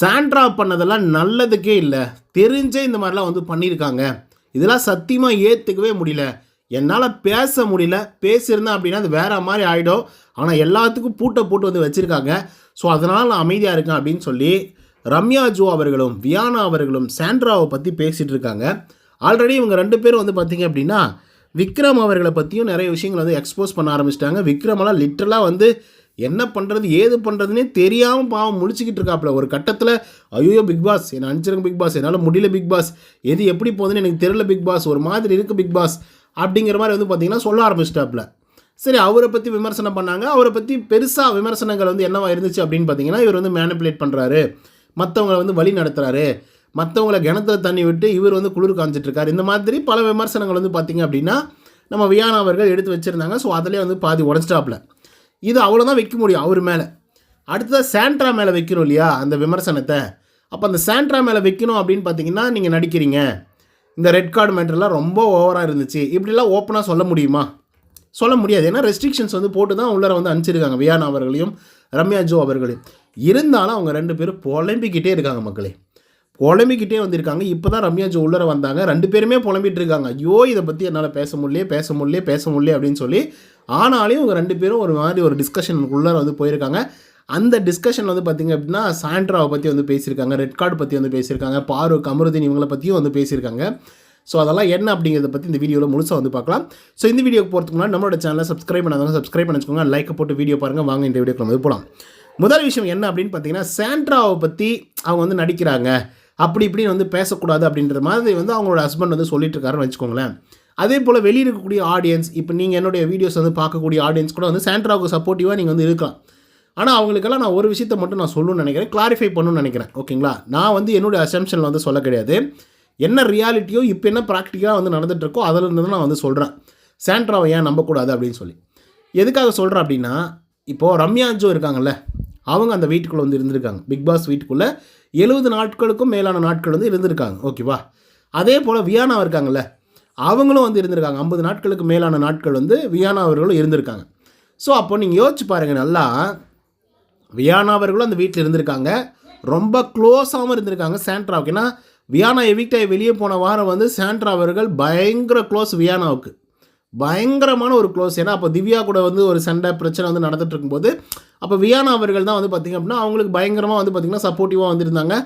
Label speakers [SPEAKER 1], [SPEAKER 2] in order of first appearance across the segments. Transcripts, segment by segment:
[SPEAKER 1] Sandra பண்ணதெல்லாம் நல்லதுக்கே இல்லை. தெரிஞ்சே இந்த மாதிரிலாம் வந்து பண்ணியிருக்காங்க இதெல்லாம் சத்தியமாக ஏற்றுக்கவே முடியல. என்னால் பேச முடியல. பேசியிருந்தேன் அப்படின்னா அது வேற மாதிரி ஆகிடும் ஆனால் எல்லாத்துக்கும் பூட்டை போட்டு வந்து வச்சுருக்காங்க. ஸோ அதனால் நான் அமைதியாக இருக்கேன் அப்படின்னு சொல்லி ரம்யா ஜோ அவர்களும் வியானா அவர்களும் சாண்ட்ராவை பற்றி பேசிகிட்டு இருக்காங்க. ஆல்ரெடி இவங்க ரெண்டு பேரும் வந்து பார்த்தீங்க அப்படின்னா விக்ரம் அவர்களை பற்றியும் நிறைய விஷயங்கள் வந்து எக்ஸ்போஸ் பண்ண ஆரம்பிச்சிட்டாங்க. விக்ரமெல்லாம் லிட்டரலாக வந்து என்ன பண்ணுறது ஏது பண்ணுறதுனே தெரியாமல் பாவம் முழிச்சிக்கிட்டு இருக்காப்புல ஒரு கட்டத்தில் ஐயோ பிக் பாஸ் என்னை அனுப்பிச்சிருங்க பிக் பாஸ் என்னால் முடியல பிக் பாஸ் எது எப்படி போகுதுன்னு எனக்கு தெரியல பிக் பாஸ் ஒரு மாதிரி இருக்குது பிக் பாஸ் அப்படிங்கிற மாதிரி வந்து பார்த்தீங்கன்னா சொல்ல ஆரம்பிச்சிட்டாப்புல சரி அவரை பற்றி விமர்சனம் பண்ணாங்க. அவரை பற்றி பெருசாக விமர்சனங்கள் வந்து என்னவா இருந்துச்சு அப்படின்னு பார்த்தீங்கன்னா இவர் வந்து மேனிப்புலேட் பண்ணுறாரு மற்றவங்களை வந்து வழி நடத்துகிறாரு மற்றவங்கள கிணத்துல தண்ணி விட்டு இவர் வந்து குளிர் காஞ்சிட்டு இந்த மாதிரி பல விமர்சனங்கள் வந்து பார்த்தீங்க அப்படின்னா நம்ம வியானா அவர்கள் எடுத்து வச்சுருந்தாங்க. ஸோ அதிலே வந்து பாதி உடச்சிட்டாப்புல இது அவ்வளோதான் வைக்க முடியும் அவர் மேலே. அடுத்ததாக சாண்ட்ரா மேலே வைக்கணும் இல்லையா அந்த விமர்சனத்தை. அப்போ அந்த சாண்ட்ரா மேலே வைக்கணும் அப்படின்னு பார்த்தீங்கன்னா நீங்கள் நடிக்கிறீங்க. இந்த ரெட் கார்டு மேட்டர்லாம் ரொம்ப ஓவராக இருந்துச்சு. இப்படிலாம் ஓப்பனாக சொல்ல முடியுமா? சொல்ல முடியாது. ஏன்னா ரெஸ்ட்ரிக்ஷன்ஸ் வந்து போட்டு தான் உள்ளார வந்து அனுப்பிச்சிருக்காங்க. வியானா அவர்களையும் ரம்யா ஜோ அவர்களையும். இருந்தாலும் அவங்க ரெண்டு பேரும் புலம்பிக்கிட்டே இருக்காங்க மக்களே. புலம்பிக்கிட்டே வந்திருக்காங்க. இப்போ தான் ரம்யா ஜோ உள்ளர வந்தாங்க. ரெண்டு பேருமே புலம்பிட்டு இருக்காங்க. ஐயோ இதை பற்றி என்னால் பேச முடியல பேச முடியல பேச முடியல அப்படின்னு சொல்லி ஆனாலையும் இவங்க ரெண்டு பேரும் ஒரு மாதிரி ஒரு டிஸ்கஷன் உள்ளர வந்து போயிருக்காங்க. அந்த டிஸ்கஷன் வந்து பார்த்திங்க அப்படின்னா சாண்ட்ராவை பற்றி வந்து பேசியிருக்காங்க ரெட் கார்டு பற்றி வந்து பேசியிருக்காங்க பாரு கமருதீன் இவங்களை பற்றியும் வந்து பேசியிருக்காங்க. ஸோ அதெல்லாம் என்ன அப்படிங்கிறத பற்றி இந்த வீடியோவில் முழுசாக வந்து பார்க்கலாம். ஸோ இந்த வீடியோக்கு போகிறதுக்கு முன்னாடி நம்மளோட சேனலை சப்ஸ்கிரைப் பண்ணாதவங்க சப்ஸ்கிரைப் பண்ணிச்சுக்கோங்க லைக் போட்டு வீடியோ பாருங்கள் வாங்க இந்த வீடியோக்கு நம்ம போகலாம் முதல் விஷயம் என்ன அப்படின்னு பார்த்தீங்கன்னா சாண்ட்ராவை பற்றி அவங்க வந்து நடிக்கிறாங்க. அப்படி இப்படின்னு வந்து பேசக்கூடாது அப்படின்ற மாதிரி வந்து அவங்களோட ஹஸ்பண்ட் வந்து சொல்லிட்டு இருக்காருன்னு வச்சுக்கோங்களேன். அதே போல் வெளியே இருக்கக்கூடிய ஆடியன்ஸ் இப்போ நீங்கள் என்னுடைய வீடியோஸ் வந்து பார்க்கக்கூடிய ஆடியன்ஸ் கூட வந்து சாண்ட்ராவுக்கு சப்போர்ட்டிவாக நீங்கள் வந்து இருக்கலாம். ஆனால் அவங்களுக்கெல்லாம் நான் ஒரு விஷயத்தை மட்டும் நான் சொல்லணும்னு நினைக்கிறேன் கிளாரிஃபை பண்ணணும்னு நினைக்கிறேன் ஓகேங்களா நான் வந்து என்னுடைய அசம்ஷனில் வந்து சொல்ல கிடையாது. என்ன ரியாலிட்டியோ இப்போ என்ன ப்ராக்டிக்கலாக வந்து நடந்துகிட்ருக்கோ அதிலிருந்து அதில் தான் நான் வந்து சொல்கிறேன் சாண்ட்ராவை ஏன் நம்பக்கூடாது அப்படின்னு சொல்லி. எதுக்காக சொல்கிறேன் அப்படின்னா இப்போது ரம்யா ஜோ இருக்காங்கல்ல அவங்க அந்த வீட்டுக்குள்ளே வந்து இருந்திருக்காங்க. பிக் பாஸ் வீட்டுக்குள்ளே எழுபது நாட்களுக்கும் மேலான நாட்கள் வந்து இருந்திருக்காங்க ஓகேவா அதே போல் வியானா இருக்காங்கல்ல அவங்களும் வந்து இருந்திருக்காங்க. ஐம்பது நாட்களுக்கு மேலான நாட்கள் வந்து வியானா அவர்களும் இருந்திருக்காங்க. ஸோ அப்போ நீங்கள் யோசிச்சு பாருங்கள் நல்லா வியானா அவர்களும் அந்த வீட்டில் இருந்திருக்காங்க. ரொம்ப க்ளோஸாகவும் இருந்திருக்காங்க சாண்ட்ராவுக்கு. ஏன்னா வியானா எவிக்டாய் வெளியே போன வாரம் வந்து சாண்ட்ரா அவர்கள் பயங்கர க்ளோஸ் வியானாவுக்கு. பயங்கரமான ஒரு க்ளோஸ் ஏன்னா அப்போ திவ்யா கூட வந்து ஒரு சண்டை பிரச்சனை வந்து நடந்துகிட்டு இருக்கும்போது அப்போ வியானா அவர்கள் தான் வந்து பார்த்திங்க அப்படின்னா அவங்களுக்கு பயங்கரமாக வந்து பார்த்திங்கன்னா சப்போர்ட்டிவாக வந்திருந்தாங்க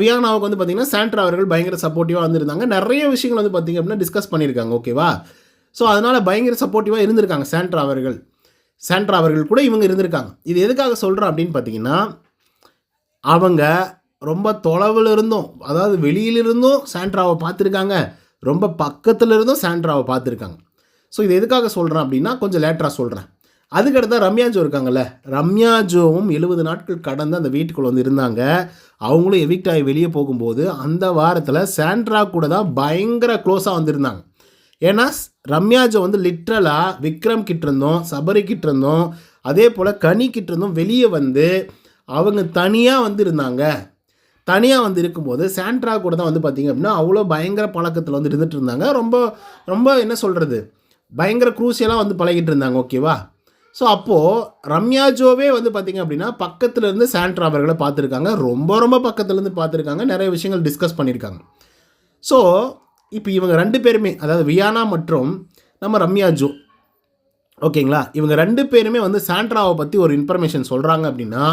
[SPEAKER 1] வியானாவுக்கு வந்து பார்த்திங்கன்னா சாண்ட்ரா அவர்கள் பயங்கர சப்போர்ட்டிவாக வந்திருந்தாங்க. நிறைய விஷயங்கள் வந்து பார்த்திங்க அப்படின்னா டிஸ்கஸ் பண்ணியிருக்காங்க ஓகேவா ஸோ அதனால் பயங்கர சப்போர்ட்டிவாக இருந்திருக்காங்க சாண்ட்ரா அவர்கள். சாண்ட்ரா அவர்கள் கூட இவங்க இருந்திருக்காங்க. இது எதுக்காக சொல்கிறேன் அப்படின்னு பார்த்தீங்கன்னா அவங்க ரொம்ப தொலைவில் இருந்தும் அதாவது வெளியிலிருந்தும் சாண்ட்ராவை பார்த்துருக்காங்க. ரொம்ப பக்கத்தில் இருந்தும் சாண்ட்ராவை பார்த்துருக்காங்க. ஸோ இது எதுக்காக சொல்கிறேன் அப்படின்னா கொஞ்சம் லேட்டராக சொல்கிறேன் அதுக்கடுத்தா ரம்யா ஜோ இருக்காங்கல்ல. ரம்யா ஜோவும் எழுபது நாட்கள் கடந்து அந்த வீட்டுக்குள்ளே வந்து இருந்தாங்க. அவங்களும் எவிக்ட் ஆகி வெளியே போகும்போது அந்த வாரத்தில் சாண்ட்ரா கூட தான் பயங்கர க்ளோஸாக வந்திருந்தாங்க. ஏன்னா ஸ்- ரம்யா ஜோ வந்து லிட்ரலாக விக்ரம் கிட்ட இருந்தோம் சபரி கிட்ட இருந்தோம் அதே போல் கனி கிட்ட இருந்தும் வெளியே வந்து அவங்க தனியாக வந்து இருந்தாங்க. தனியாக வந்து இருக்கும்போது சாண்ட்ரா கூட தான் வந்து பார்த்திங்க அப்படின்னா அவ்வளோ பயங்கர பழக்கத்தில் வந்து இருந்துகிட்டு இருந்தாங்க. ரொம்ப ரொம்ப என்ன சொல்கிறது பயங்கர குரூசியலாக வந்து பழகிட்டு இருந்தாங்க ஓகேவா ஸோ அப்போது ரம்யா ஜோவே வந்து பார்த்திங்க அப்படின்னா பக்கத்துலேருந்து சாண்ட்ரா அவர்களை பார்த்துருக்காங்க. ரொம்ப ரொம்ப பக்கத்துலேருந்து பார்த்துருக்காங்க. நிறைய விஷயங்கள் டிஸ்கஸ் பண்ணியிருக்காங்க ஸோ இப்போ இவங்க ரெண்டு பேருமே அதாவது வியானா மற்றும் நம்ம ரம்யா ஜோ ஓகேங்களா? இவங்க ரெண்டு பேருமே வந்து சாண்ட்ராவை பற்றி ஒரு இன்ஃபர்மேஷன் சொல்கிறாங்க அப்படின்னா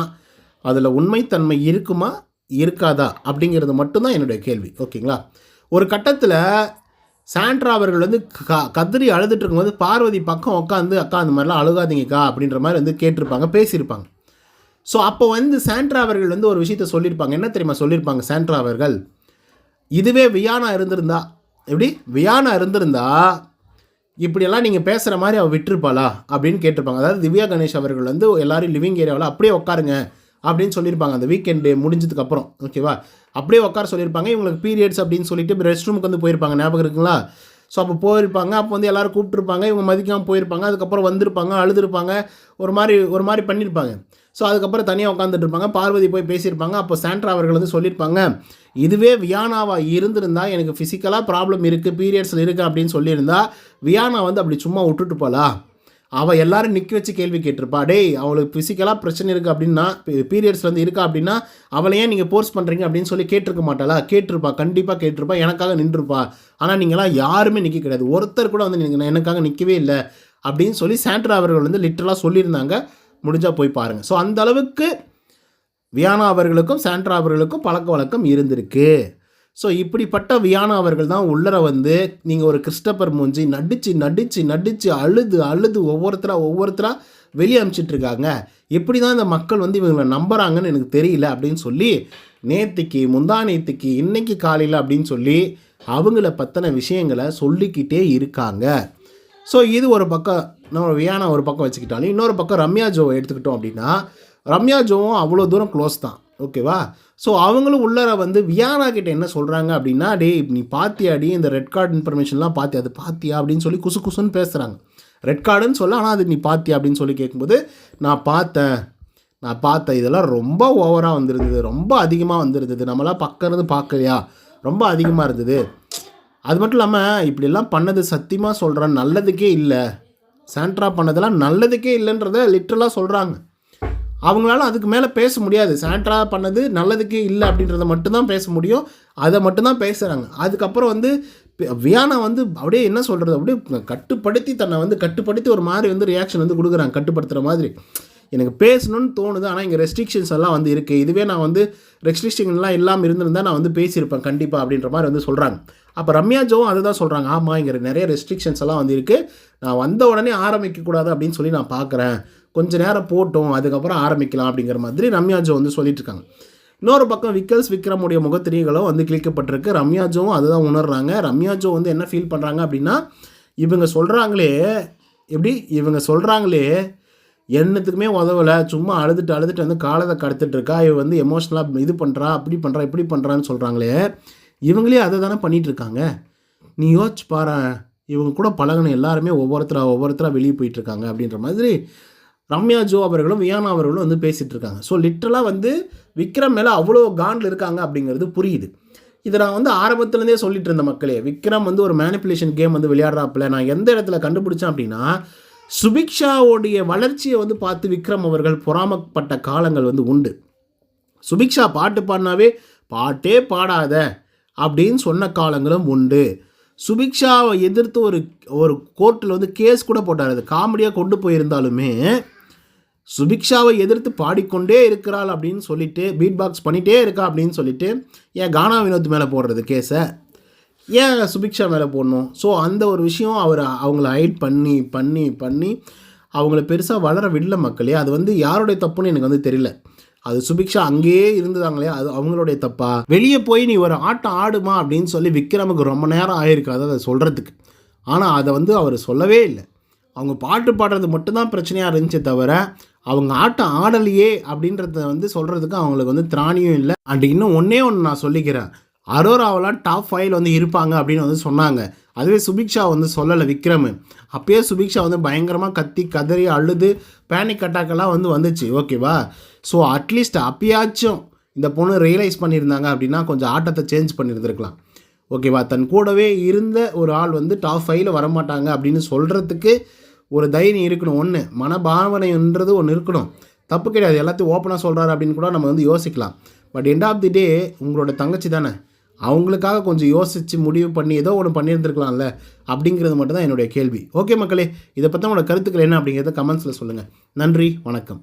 [SPEAKER 1] அதில் உண்மைத்தன்மை இருக்குமா இருக்காதா அப்படிங்கிறது மட்டும்தான் என்னுடைய கேள்வி. ஓகேங்களா? ஒரு கட்டத்தில் சாண்ட்ரா அவர்கள் வந்து க கதறி அழுதுட்டு இருக்கும்போது பார்வதி பக்கம் உட்காந்து அக்கா அந்த மாதிரிலாம் அழுகாதீங்கக்கா அப்படின்ற மாதிரி வந்து கேட்டிருப்பாங்க பேசியிருப்பாங்க. ஸோ அப்போ வந்து சாண்ட்ரா அவர்கள் வந்து ஒரு விஷயத்த சொல்லியிருப்பாங்க. என்ன தெரியுமா சொல்லியிருப்பாங்க சாண்ட்ரா அவர்கள்? இதுவே வியானா இருந்திருந்தா எப்படி? வியானா இருந்திருந்தா இப்படியெல்லாம் நீங்கள் பேசுகிற மாதிரி அவள் விட்டுருப்பாளா? அப்படின்னு கேட்டிருப்பாங்க. அதாவது திவ்யா கணேஷ் அவர்கள் வந்து எல்லாரும் லிவிங் ஏரியாவில் அப்படியே உட்காருங்க அப்படின்னு சொல்லியிருப்பாங்க. அந்த வீக்கெண்டு முடிஞ்சதுக்கு அப்புறம். ஓகேவா அப்படியே உட்கார சொல்லியிருப்பாங்க. இவங்களுக்கு பீரியட்ஸ் அப்படின்னு சொல்லிட்டு ரெஸ்ட் ரூமுக்கு வந்து போயிருப்பாங்க. ஞாபகம் இருக்குங்களா? ஸோ அப்போ போயிருப்பாங்க. அப்போ வந்து எல்லோரும் கூப்பிட்டுருப்பாங்க. இவங்க மதிக்காமல் போயிருப்பாங்க. அதுக்கப்புறம் வந்திருப்பாங்க. அழுதுருப்பாங்க. ஒரு மாதிரி ஒரு மாதிரி பண்ணியிருப்பாங்க. ஸோ அதுக்கப்புறம் தனியாக உட்காந்துட்டு இருப்பாங்க. பார்வதி போய் பேசியிருப்பாங்க. அப்போ சாண்ட்ரா அவர்கள் வந்து சொல்லியிருப்பாங்க இதுவே வியானாவாக இருந்திருந்தால் எனக்கு ஃபிசிக்கலாக ப்ராப்ளம் இருக்குது பீரியட்ஸில் இருக்குது அப்படின்னு சொல்லியிருந்தா வியானா வந்து அப்படி சும்மா விட்டுட்டு போகலாம் அவள் எல்லாரும் நிற்க வச்சு கேள்வி கேட்டிருப்பா டேய் அவளுக்கு ஃபிசிக்கலாக பிரச்சனை இருக்குது அப்படின்னா பீரியட்ஸ் வந்து இருக்கா அப்படின்னா அவளை ஏன் நீங்கள் போர்ஸ் பண்ணுறீங்க அப்படின்னு சொல்லி கேட்டிருக்க மாட்டாளா? கேட்டிருப்பா கண்டிப்பாக கேட்டிருப்பா எனக்காக நின்றுருப்பா. ஆனால் நீங்களாம் யாருமே நிற்க கிடையாது. ஒருத்தர் கூட வந்து நீங்கள் எனக்காக நிற்கவே இல்லை. அப்படின்னு சொல்லி சாண்ட்ரா அவர்கள் வந்து லிட்டரலாக சொல்லியிருந்தாங்க. முடிஞ்சால் போய் பாருங்கள் ஸோ அந்த அளவுக்கு வியானா அவர்களுக்கும் சாண்ட்ரா அவர்களுக்கும் பழக்க வழக்கம் இருந்திருக்கு. ஸோ இப்படிப்பட்ட வியானா அவர்கள் தான் உள்ளர வந்து நீங்கள் ஒரு கிறிஸ்டபர் மூஞ்சி நடிச்சு நடிச்சு நடிச்சு அழுது அழுது ஒவ்வொருத்தராக ஒவ்வொருத்தராக வெளியே அனுப்பிச்சிட்டு இருக்காங்க. எப்படி தான் இந்த மக்கள் வந்து இவங்களை நம்புகிறாங்கன்னு எனக்கு தெரியல அப்படின்னு சொல்லி நேத்திக்கு முந்தா நேத்திக்கு இன்னைக்கு காலையில் அப்படின்னு சொல்லி அவங்கள பற்றின விஷயங்களை சொல்லிக்கிட்டே இருக்காங்க. ஸோ இது ஒரு பக்கம் நம்ம வியானா ஒரு பக்கம் வச்சுக்கிட்டாலும் இன்னொரு பக்கம் ரம்யா ஜோவை எடுத்துக்கிட்டோம் அப்படின்னா ரம்யா ஜோவும் அவ்வளோ தூரம் க்ளோஸ் தான். ஓகேவா ஸோ அவங்களும் உள்ளார வந்து வியானா கிட்ட என்ன சொல்கிறாங்க அப்படின்னா டேய் நீ பாத்தியாடி இந்த ரெட் கார்டு இன்ஃபர்மேஷன்லாம் பார்த்தியா அது பாத்தியா? அப்படின்னு சொல்லி குசு குசுன்னு பேசுகிறாங்க ரெட் கார்டுன்னு சொல்ல ஆனால் அது நீ பாத்தியா? அப்படின்னு சொல்லி கேட்கும்போது நான் பார்த்தேன். நான் பார்த்தேன். இதெல்லாம் ரொம்ப ஓவராக வந்துருந்தது. ரொம்ப அதிகமாக வந்திருந்தது. நம்மளாம் பக்கிறது பார்க்கலையா? ரொம்ப அதிகமாக இருந்தது. அது மட்டும் இல்லாமல் இப்படிலாம் பண்ணது சத்தியமாக சொல்கிறேன் நல்லதுக்கே இல்லை. சாண்ட்ரா பண்ணதெல்லாம் நல்லதுக்கே இல்லைன்றத லிட்ரலாக சொல்கிறாங்க அவங்களால அதுக்கு மேலே பேச முடியாது. சாண்ட்ரா பண்ணது நல்லதுக்கே இல்லை அப்படின்றத மட்டும்தான் பேச முடியும். அதை மட்டும்தான் பேசுகிறாங்க அதுக்கப்புறம் வந்து வியானா வந்து அப்படியே என்ன சொல்கிறது அப்படியே கட்டுப்படுத்தி தன்னை வந்து கட்டுப்படுத்தி ஒரு மாதிரி வந்து ரியாக்ஷன் வந்து கொடுக்குறாங்க. கட்டுப்படுத்துகிற மாதிரி. எனக்கு பேசணும்னு தோணுது. ஆனால் இங்கே ரெஸ்ட்ரிக்ஷன்ஸ் எல்லாம் வந்து இருக்குது இதுவே நான் வந்து ரெஸ்ட்ரிக்ஷன்லாம் இல்லாமல் இருந்திருந்தால் நான் வந்து பேசியிருப்பேன். கண்டிப்பாக அப்படின்ற மாதிரி வந்து சொல்கிறாங்க அப்போ ரம்யா ஜோவும் அதை தான் சொல்கிறாங்க ஆமாம் இங்கே நிறைய ரெஸ்ட்ரிக்ஷன்ஸ் எல்லாம் வந்து நான் வந்த உடனே ஆரம்பிக்கக்கூடாது அப்படின்னு சொல்லி நான் பார்க்குறேன் கொஞ்ச நேரம் போட்டோம் அதுக்கப்புறம் ஆரம்பிக்கலாம் அப்படிங்கிற மாதிரி ரம்யா ஜோ வந்து சொல்லிட்டு இருக்காங்க. இன்னொரு பக்கம் விக்கல்ஸ் விக்ரமுடைய முகத்திரிகளும் வந்து கிழிக்கப்பட்டிருக்கு. ரம்யா ஜோவும் அதுதான் உணர்றாங்க. ரம்யா ஜோ வந்து என்ன ஃபீல் பண்ணுறாங்க அப்படின்னா இவங்க சொல்கிறாங்களே எப்படி? இவங்க சொல்கிறாங்களே என்னத்துக்குமே உதவலை. சும்மா அழுதுட்டு அழுதுட்டு வந்து காலத்தை கடத்திட்டு இருக்கா? இவ வந்து எமோஷ்னலாக இது பண்ணுறா அப்படி பண்ணுறா இப்படி பண்ணுறான்னு சொல்கிறாங்களே இவங்களே அதை தானே பண்ணிகிட்ருக்காங்க நீ யோசிச்சு பாரு இவங்க கூட பழகின எல்லாருமே ஒவ்வொருத்தரா ஒவ்வொருத்தரா வெளியே போயிட்டுருக்காங்க அப்படின்ற மாதிரி ரம்யா ஜோ அவர்களும் வியானா அவர்களும் வந்து பேசிகிட்டு இருக்காங்க ஸோ லிட்ரலாக வந்து விக்ரம் மேலே அவ்வளோ காண்டில் இருக்காங்க அப்படிங்கிறது புரியுது. இதை நான் வந்து ஆரம்பத்துலேருந்தே சொல்லிட்டு இருந்த மக்களே விக்ரம் வந்து ஒரு மேனிப்புலேஷன் கேம் வந்து விளையாடுறாப்புல நான் எந்த இடத்துல கண்டுபிடிச்சேன் அப்படின்னா சுபிக்ஷாவுடைய வளர்ச்சியை வந்து பார்த்து விக்ரம் அவர்கள் பொறாமப்பட்ட காலங்கள் வந்து உண்டு. சுபிக்ஷா பாட்டு பாடினாவே பாட்டே பாடாத. அப்படின்னு சொன்ன காலங்களும் உண்டு. சுபிக்ஷாவை எதிர்த்து ஒரு ஒரு கோர்ட்டில் வந்து கேஸ் கூட போட்டார். அது காமெடியாக கொண்டு போயிருந்தாலுமே சுபிக்ஷாவை எதிர்த்து பாடிக்கொண்டே இருக்கிறாள் அப்படின்னு சொல்லிட்டு பீட் பாக்ஸ் பண்ணிகிட்டே இருக்கா அப்படின்னு சொல்லிட்டு ஏன் கானா வினோத் மேலே போடுறது கேஸை? ஏன் சுபிக்ஷா மேலே போடணும்? ஸோ அந்த ஒரு விஷயம் அவர் அவங்கள ஹைட் பண்ணி பண்ணி பண்ணி அவங்கள பெருசாக வளர விடல மக்களே. அது வந்து யாருடைய தப்புன்னு எனக்கு வந்து தெரியல. அது சுபிக்ஷா அங்கேயே இருந்ததாங்களே அது அவங்களுடைய தப்பா? வெளியே போய் நீ ஒரு ஆட்டம் ஆடுமா அப்படின்னு சொல்லி விக்ரமுக்கு ரொம்ப நேரம் ஆயிருக்காது அதை சொல்கிறதுக்கு ஆனால் அதை வந்து அவர் சொல்லவே இல்லை. அவங்க பாட்டு பாடுறது மட்டும்தான் பிரச்சனையாக இருந்துச்சே தவிர அவங்க ஆட்டம் ஆடலையே அப்படின்றத வந்து சொல்கிறதுக்கு அவங்களுக்கு வந்து திராணியும் இல்லை. அண்ட் இன்னும் ஒன்றே ஒன்று நான் சொல்லிக்கிறேன். அரோராவெல்லாம் டாப் ஃபைவ்ல வந்து இருப்பாங்க அப்படின்னு வந்து சொன்னாங்க. அதுவே சுபிக்ஷா வந்து சொல்லலை விக்ரம். அப்பயே சுபிக்ஷா வந்து பயங்கரமாக கத்தி கதறி அழுது பேனிக் அட்டாக்கெல்லாம் வந்து வந்துச்சு. ஓகேவா ஸோ அட்லீஸ்ட் அப்பயாச்சும் இந்த பொண்ணு ரியலைஸ் பண்ணியிருந்தாங்க அப்படின்னா கொஞ்சம் ஆட்டத்தை சேஞ்ச் பண்ணியிருந்திருக்கலாம். ஓகேவா தன் கூடவே இருந்த ஒரு ஆள் வந்து டாப் ஃபைவ்ல வரமாட்டாங்க அப்படின்னு சொல்கிறதுக்கு ஒரு தைரியம் இருக்கணும். ஒன்று மனபாவனைன்றது ஒன்று இருக்கணும். தப்பு கிடையாது. எல்லாத்தையும் ஓப்பனாக சொல்கிறாரு அப்படின்னு கூட நம்ம வந்து யோசிக்கலாம். But end of the day உங்களோட தங்கச்சி தானே? அவங்களுக்காக கொஞ்சம் யோசித்து முடிவு பண்ணி ஏதோ ஒன்று பண்ணியிருந்துருக்கலாம்ல அப்படிங்கிறது மட்டும் தான் என்னுடைய கேள்வி. ஓகே மக்களே இதை பற்றி உங்களோட கருத்துக்கள் என்ன அப்படிங்கிறத கமெண்ட்ஸில் சொல்லுங்கள் நன்றி வணக்கம்.